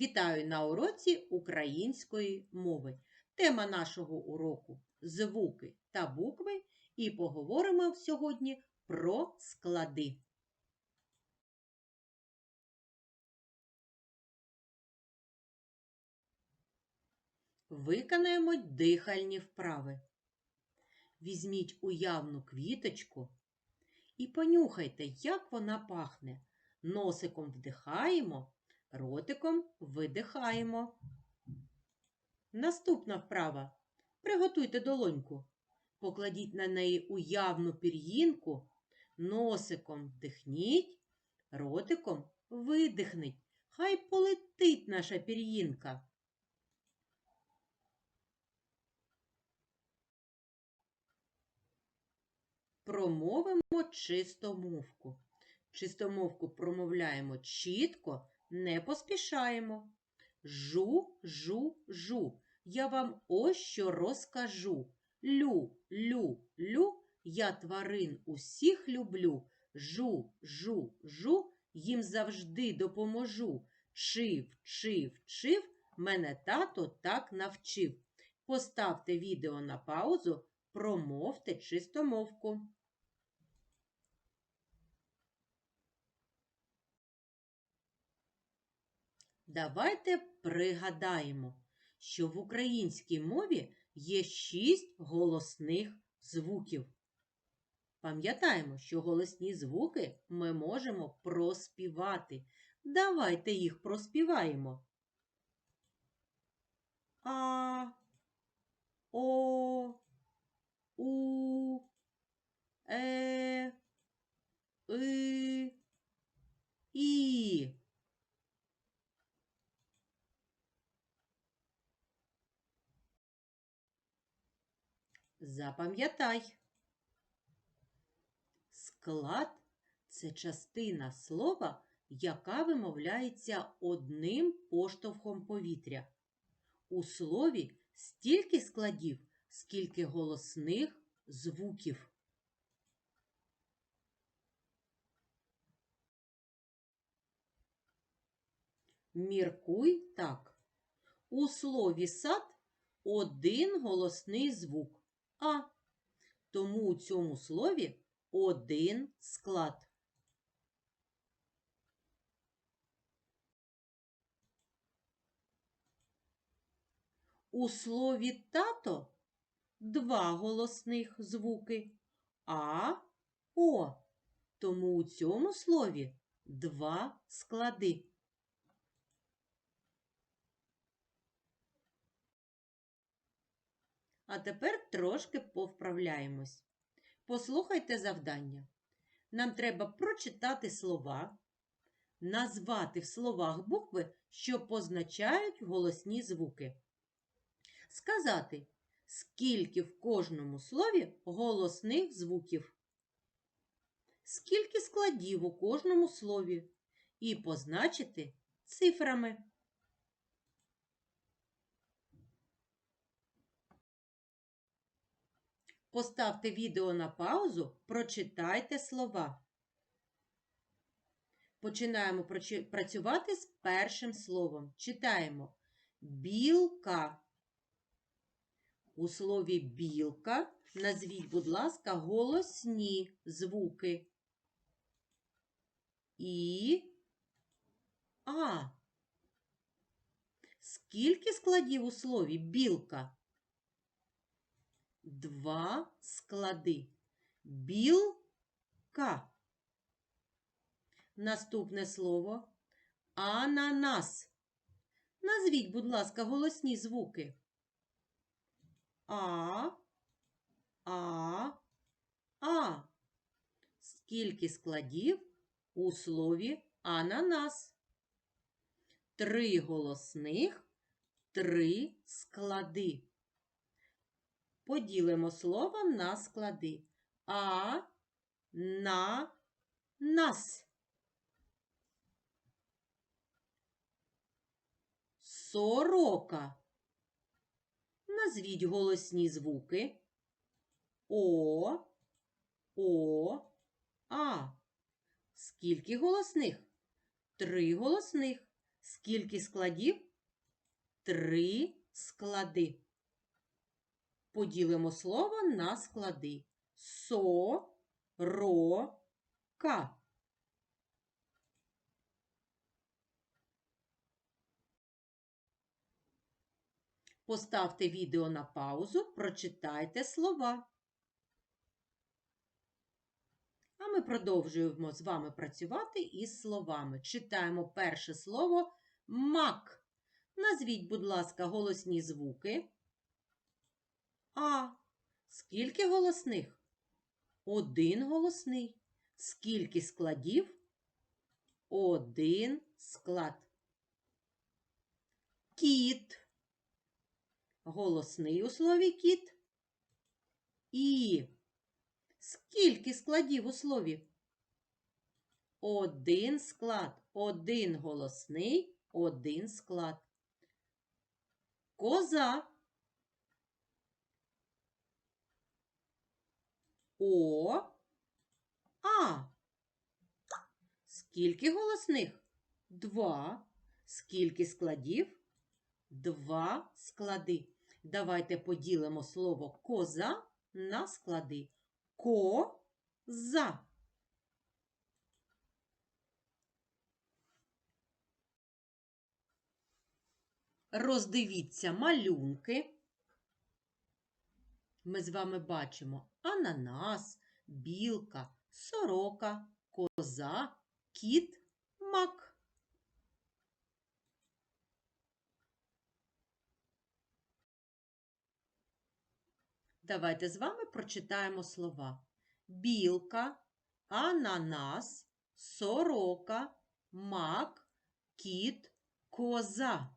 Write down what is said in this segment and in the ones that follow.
Вітаю на уроці української мови. Тема нашого уроку звуки та букви, і поговоримо сьогодні про склади. Виконаємо дихальні вправи. Візьміть уявну квіточку і понюхайте, як вона пахне. Носиком вдихаємо, ротиком видихаємо. Наступна вправа. Приготуйте долоньку. Покладіть на неї уявну пір'їнку, носиком вдихніть, ротиком видихніть. Хай полетить наша пір'їнка. Промовимо чистомовку. Чистомовку промовляємо чітко, не поспішаємо. Жу, жу, жу. Я вам ось що розкажу. Лю, лю, лю, я тварин усіх люблю. Жу, жу, жу, їм завжди допоможу. Чив, чив, чив, мене тато так навчив. Поставте відео на паузу, промовте чистомовку. Давайте пригадаємо, що в українській мові є шість голосних звуків. Пам'ятаємо, що голосні звуки ми можемо проспівати. Давайте їх проспіваємо. А, О, У, Е, И, І. Запам'ятай. Склад це частина слова, яка вимовляється одним поштовхом повітря. У слові стільки складів, скільки голосних звуків. Міркуй так. У слові сад один голосний звук А. Тому у цьому слові один склад. У слові тато два голосних звуки А, О. Тому у цьому слові два склади. А тепер трошки повправляємось. Послухайте завдання. Нам треба прочитати слова, назвати в словах букви, що позначають голосні звуки. Сказати, скільки в кожному слові голосних звуків, скільки складів у кожному слові, і позначити цифрами. Поставте відео на паузу, прочитайте слова. Починаємо працювати з першим словом. Читаємо білка. У слові білка назвіть, будь ласка, голосні звуки. І А. Скільки складів у слові білка? Два склади. Білка. Наступне слово ананас. Назвіть, будь ласка, голосні звуки. А, А, А. Скільки складів у слові ананас? Три голосних, три склади. Поділимо слово на склади. А, на, нас. Сорока. Назвіть голосні звуки. О, О, А. Скільки голосних? Три голосних. Скільки складів? Три склади. Поділимо слово на склади. Со, ро, ка. Поставте відео на паузу, прочитайте слова. А ми продовжуємо з вами працювати із словами. Читаємо перше слово мак. Назвіть, будь ласка, голосні звуки. А. Скільки голосних? Один голосний. Скільки складів? Один склад. Кіт. Голосний у слові кіт. І. Скільки складів у слові? Один склад. Один голосний, один склад. Коза. О. А. Скільки голосних? Два. Скільки складів? Два склади. Давайте поділимо слово коза на склади. Ко-за. Роздивіться малюнки. Ми з вами бачимо ананас, білка, сорока, коза, кіт, мак. Давайте з вами прочитаємо слова. Білка, ананас, сорока, мак, кіт, коза.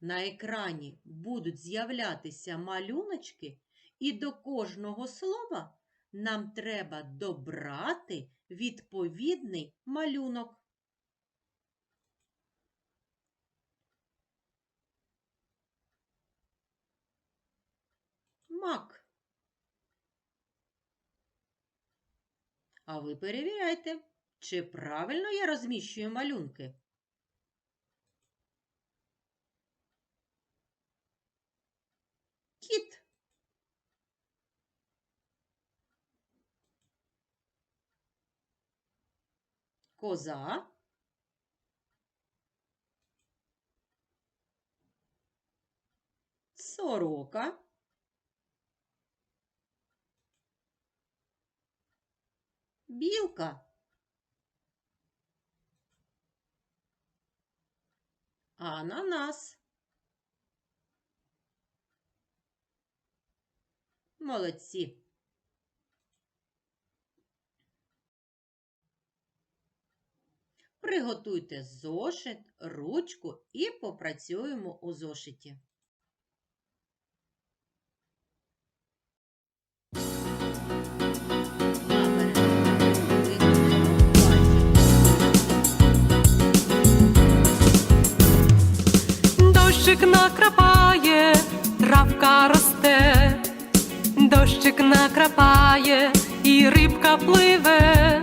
На екрані будуть з'являтися малюночки, і до кожного слова нам треба добрати відповідний малюнок. Мак. А ви перевіряйте, чи правильно я розміщую малюнки. Кіт. Коза. Сорока. Білка. Ананас. Молодці. Приготуйте зошит, ручку і попрацюємо у зошиті. Дощик накрапає, травка росте, дощик накрапає, і рибка пливе,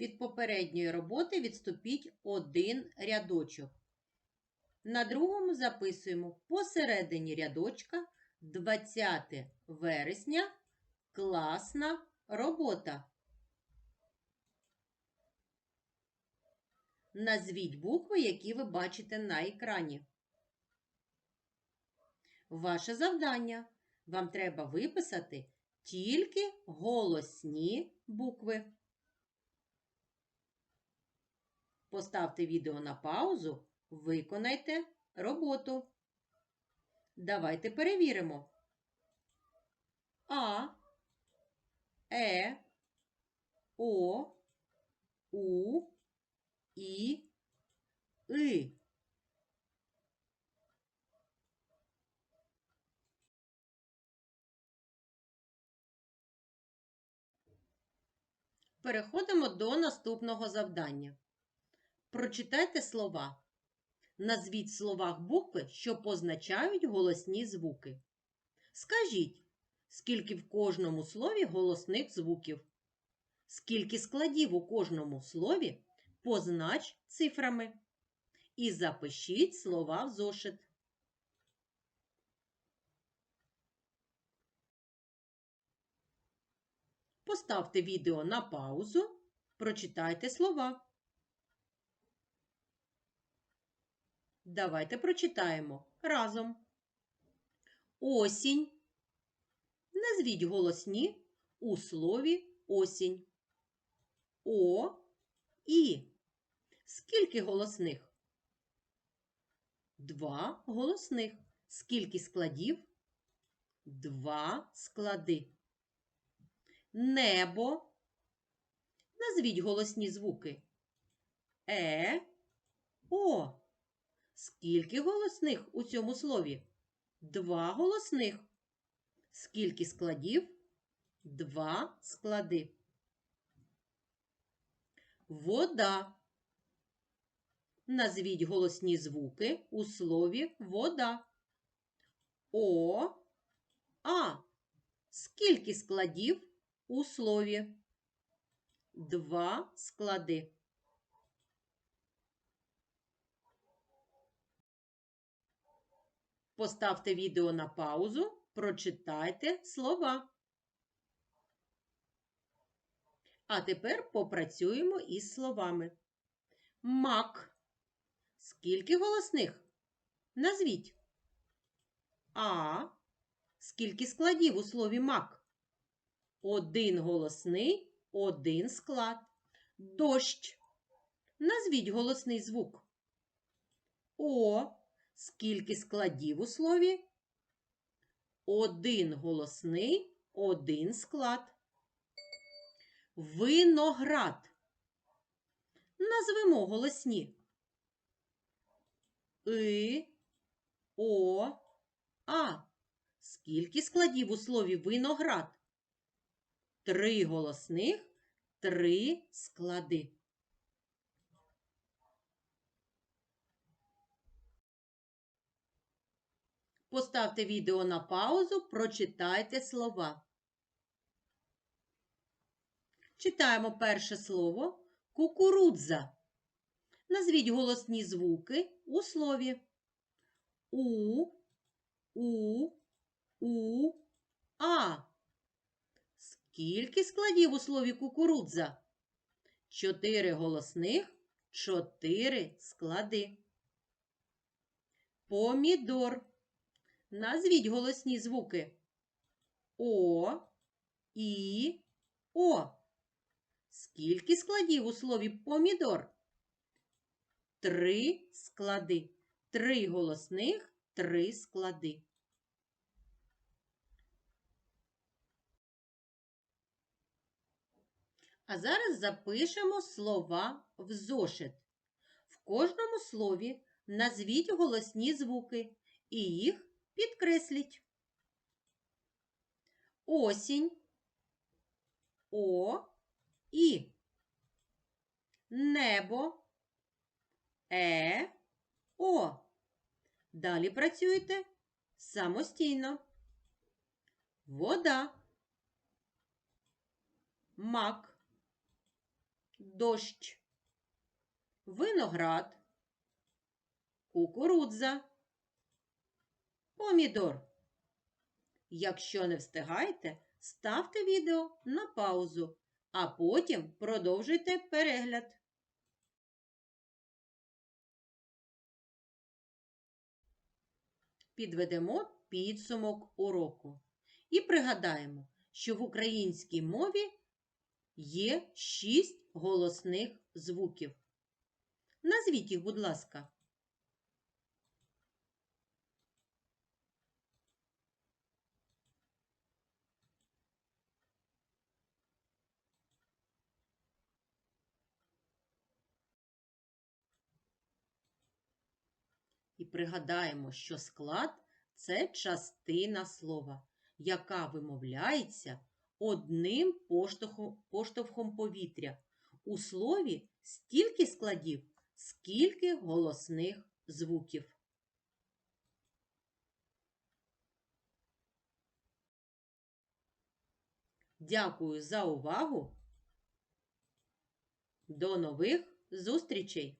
Від попередньої роботи відступіть один рядочок. На другому записуємо посередині рядочка 20 вересня. Класна робота. Назвіть букви, які ви бачите на екрані. Ваше завдання. Вам треба виписати тільки голосні букви. Поставте відео на паузу, виконайте роботу. Давайте перевіримо. А, Е, О, У, І, И. Переходимо до наступного завдання. Прочитайте слова. Назвіть в словах букви, що позначають голосні звуки. Скажіть, скільки в кожному слові голосних звуків. Скільки складів у кожному слові познач цифрами. І запишіть слова в зошит. Поставте відео на паузу, прочитайте слова. Давайте прочитаємо разом. Осінь. Назвіть голосні у слові осінь. О, І. Скільки голосних? Два голосних. Скільки складів? Два склади. Небо. Назвіть голосні звуки. Е, О. Скільки голосних у цьому слові? Два голосних. Скільки складів? Два склади. Вода. Назвіть голосні звуки у слові вода. О, А. Скільки складів у слові? Два склади. Поставте відео на паузу, прочитайте слова. А тепер попрацюємо із словами. Мак. Скільки голосних? Назвіть. А. Скільки складів у слові мак? Один голосний, один склад. Дощ. Назвіть голосний звук. О. Скільки складів у слові? Один голосний, один склад. Виноград. Назвемо голосні. И, О, А. Скільки складів у слові виноград? Три голосних, три склади. Поставте відео на паузу, прочитайте слова. Читаємо перше слово кукурудза. Назвіть голосні звуки у слові У, У, У, А. Скільки складів у слові кукурудза? Чотири голосних, чотири склади. Помідор. Назвіть голосні звуки О, І, О. Скільки складів у слові помідор? Три склади. Три голосних, три склади. А зараз запишемо слова в зошит. В кожному слові назвіть голосні звуки і їх підкресліть. Осінь. О, І. Небо. Е, О. Далі працюєте самостійно. Вода. Мак. Дощ. Виноград. Кукурудза. Помідор. Якщо не встигаєте, ставте відео на паузу, а потім продовжуйте перегляд. Підведемо підсумок уроку і пригадаємо, що в українській мові є шість голосних звуків. Назвіть їх, будь ласка. І пригадаємо, що склад це частина слова, яка вимовляється одним поштовхом, повітря. У слові стільки складів, скільки голосних звуків. Дякую за увагу. До нових зустрічей!